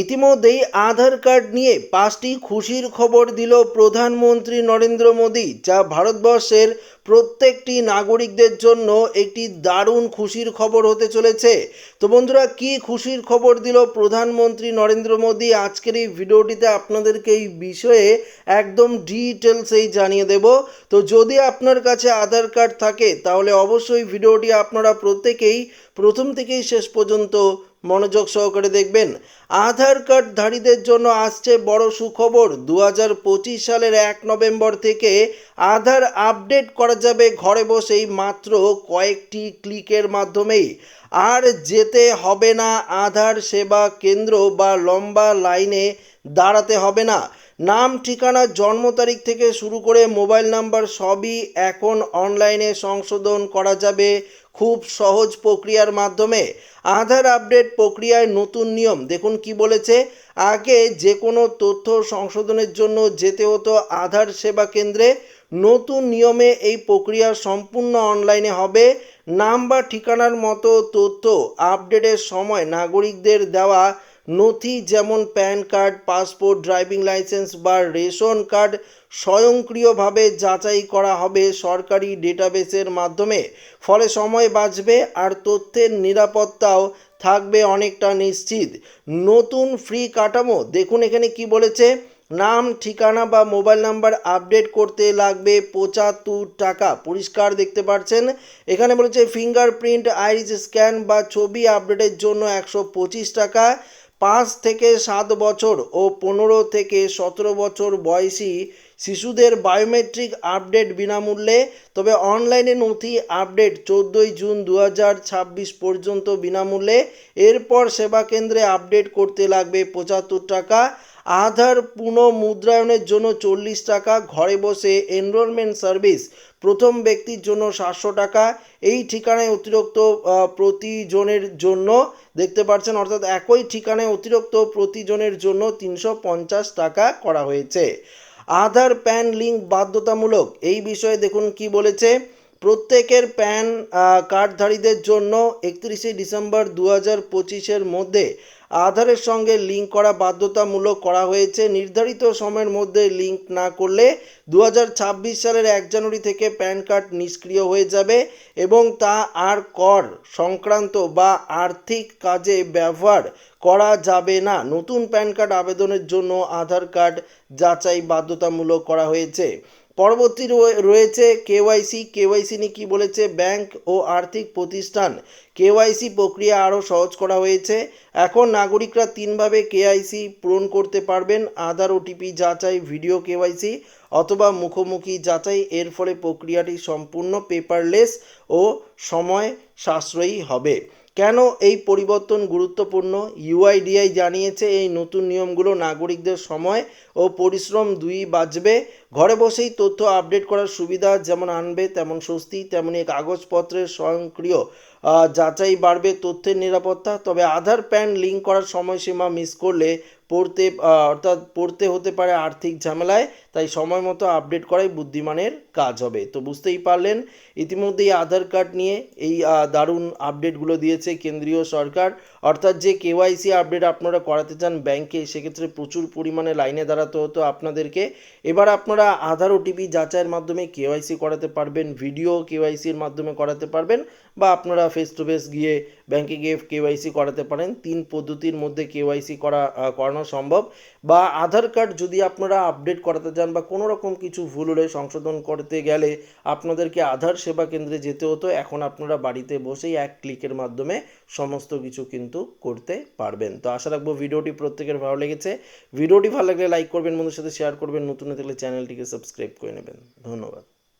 ইতিমধ্যেই আধার কার্ড নিয়ে পাঁচটি খুশির খবর দিল প্রধানমন্ত্রী নরেন্দ্র মোদী, যা ভারতবর্ষের প্রত্যেকটি নাগরিকদের জন্য একটি দারুণ খুশির খবর হতে চলেছে। তো বন্ধুরা, কি খুশির খবর দিল প্রধানমন্ত্রী নরেন্দ্র মোদী? আজকের এই ভিডিওটিতে আপনাদেরকে এই বিষয়ে একদম ডিটেলসেই জানিয়ে দেব। তো যদি আপনার কাছে আধার কার্ড থাকে, তাহলে অবশ্যই ভিডিওটি আপনারা প্রত্যেকেই প্রথম থেকেই শেষ পর্যন্ত মনোযোগ সহকারে দেখবেন। আধার কার্ডধারীদের জন্য আসছে বড় সুখবর। দু সালের এক নভেম্বর থেকে আধার আপডেট করা যাবে ঘরে বসেই মাত্র কয়েকটি ক্লিকের মাধ্যমেই। আর যেতে হবে না, আধার সেবা কেন্দ্র বা লম্বা লাইনে দাঁড়াতে হবে না। নাম, ঠিকানা, জন্ম তারিখ থেকে শুরু করে মোবাইল নাম্বার সবই এখন অনলাইনে সংশোধন করা যাবে। খুব সহজ প্রক্রিয়ার মাধ্যমে আধার আপডেট প্রক্রিয়ায় নতুন নিয়ম। দেখুন কি বলেছে, আগে যে কোনো তথ্য সংশোধনের জন্য যেতে হতো আধার সেবা কেন্দ্রে। নতুন নিয়মে এই প্রক্রিয়া সম্পূর্ণ অনলাইনে হবে। নাম বা ঠিকানার মতো তথ্য আপডেটের সময় নাগরিকদের দেওয়া নথি যেমন PAN card, passport, driving licence বা রেশন কার্ড স্বয়ংক্রিয়ভাবে যাচাই করা হবে সরকারি ডেটাবেসের মাধ্যমে। ফলে সময় বাঁচবে আর তথ্যের নিরাপত্তাও থাকবে অনেকটা নিশ্চিত। নতুন ফ্রি কাঠামো, দেখুন এখানে কি বলেছে, নাম, ঠিকানা বা মোবাইল নাম্বার আপডেট করতে লাগবে পঁচাত্তর টাকা। পরিষ্কার দেখতে পাচ্ছেন, এখানে বলেছে, ফিঙ্গারপ্রিন্ট আইরিস স্ক্যান বা ছবি আপডেটের জন্য একশো পঁচিশ টাকা। পাঁচ থেকে সাত বছর ও পনেরো থেকে সতেরো বছর বয়সী শিশুদের বায়োমেট্রিক আপডেট বিনামূল্যে, তবে অনলাইনে নথি আপডেট চোদ্দোই জুন দু পর্যন্ত বিনামূল্যে। এরপর সেবা কেন্দ্রে আপডেট করতে লাগবে পঁচাত্তর টাকা। আধার পুনঃমুদ্রায়নের জন্য চল্লিশ টাকা, ঘরে বসে এনরোলমেন্ট সার্ভিস প্রথম ব্যক্তির জন্য সাতশো টাকা। এই ঠিকানায় অতিরিক্ত প্রতিজনের জন্য দেখতে পাচ্ছেন, অর্থাৎ একই ঠিকানায় অতিরিক্ত প্রতিজনের জন্য তিনশো পঞ্চাশ টাকা করা হয়েছে। আধার, প্যান, লিঙ্ক বাধ্যতামূলক। এই বিষয়ে দেখুন কি বলেছে। প্রত্যেকের প্যান কার্ডধারীদের জন্য একত্রিশে ডিসেম্বর দু হাজার পঁচিশের মধ্যে আধারের সঙ্গে লিঙ্ক করা বাধ্যতামূলক করা হয়েছে। নির্ধারিত সময়ের মধ্যে লিঙ্ক না করলে দু হাজার ছাব্বিশ সালের এক জানুয়ারি থেকে প্যান কার্ড নিষ্ক্রিয় হয়ে যাবে এবং তা আর কর সংক্রান্ত বা আর্থিক কাজে ব্যবহার করা যাবে না। নতুন প্যান কার্ড আবেদনের জন্য আধার কার্ড যাচাই বাধ্যতামূলক করা হয়েছে। পরবর্তী রয়ে- রয়েছে কেওয়াইসি কেওয়াইসি নিয়ে কী বলেছে? ব্যাংক ও আর্থিক প্রতিষ্ঠান। কেওয়াইসি প্রক্রিয়া আরও সহজ করা হয়েছে। এখন নাগরিকরা তিনভাবে কেআইসি পূরণ করতে পারবেন। আধার ওটিপি যাচাই, ভিডিও কেওয়াইসি অথবা মুখোমুখি যাচাই। এর ফলে প্রক্রিয়াটি সম্পূর্ণ পেপারলেস ও সময় সাশ্রয়ী হবে। কেন এই পরিবর্তন গুরুত্বপূর্ণ? ইউআইডিআই জানিয়েছে এই নতুন নিয়মগুলো নাগরিকদের সময় ও পরিশ্রম দুই বাঁচবে ঘরে বসেই তথ্য আপডেট করার সুবিধা যেমন আনবে, তেমন স্বস্তি, তেমনি কাগজপত্রের স্বয়ংক্রিয় যাচাই বাড়বে তথ্যের নিরাপত্তা। তবে আধার প্যান লিঙ্ক করার সময়সীমা মিস করলে পড়তে অর্থাৎ পড়তে হতে পারে আর্থিক ঝামেলায়, তাই সময় মতো আপডেট করাই বুদ্ধিমানের কাজ হবে। তো বুঝতেই পারলেন, ইতিমধ্যেই আধার কার্ড নিয়ে এই দারুণ আপডেটগুলো দিয়েছে কেন্দ্রীয় সরকার। অর্থাৎ যে কেওয়াইসি আপডেট আপনারা করাতে চান ব্যাংকে, সেক্ষেত্রে প্রচুর পরিমাণে লাইনে দাঁড়াতে হতো আপনাদেরকে। এবার আপনারা আধার ওটিপি যাচাইয়ের মাধ্যমে কেওয়াইসি করাতে পারবেন ভিডিও কেওয়াইসির মাধ্যমে করাতে পারবেন, বা আপনারা ফেস টু ফেস গিয়ে ব্যাংকে গিয়ে কেওয়াইসি করাতে পারেন। তিন পদ্ধতির মধ্যে কেওয়াইসি করা করানো সম্ভব। বা আধার কার্ড যদি আপনারা আপডেট করাতে চান বা কোনো রকম কিছু ভুল হলে সংশোধন করতে গেলে আপনাদেরকে আধার সেবা কেন্দ্রে যেতে হতো। এখন আপনারা বাড়িতে বসেই এক ক্লিকের মাধ্যমে সমস্ত কিছু কিন্তু করতে পারবেন। তো আশা রাখব ভিডিওটি প্রত্যেকের ভালো লেগেছে। ভিডিওটি ভালো লাগলে লাইক করবেন বন্ধুর সাথে শেয়ার করবেন। নতুন থাকলে চ্যানেলটিকে সাবস্ক্রাইব করে নেবেন। ধন্যবাদ।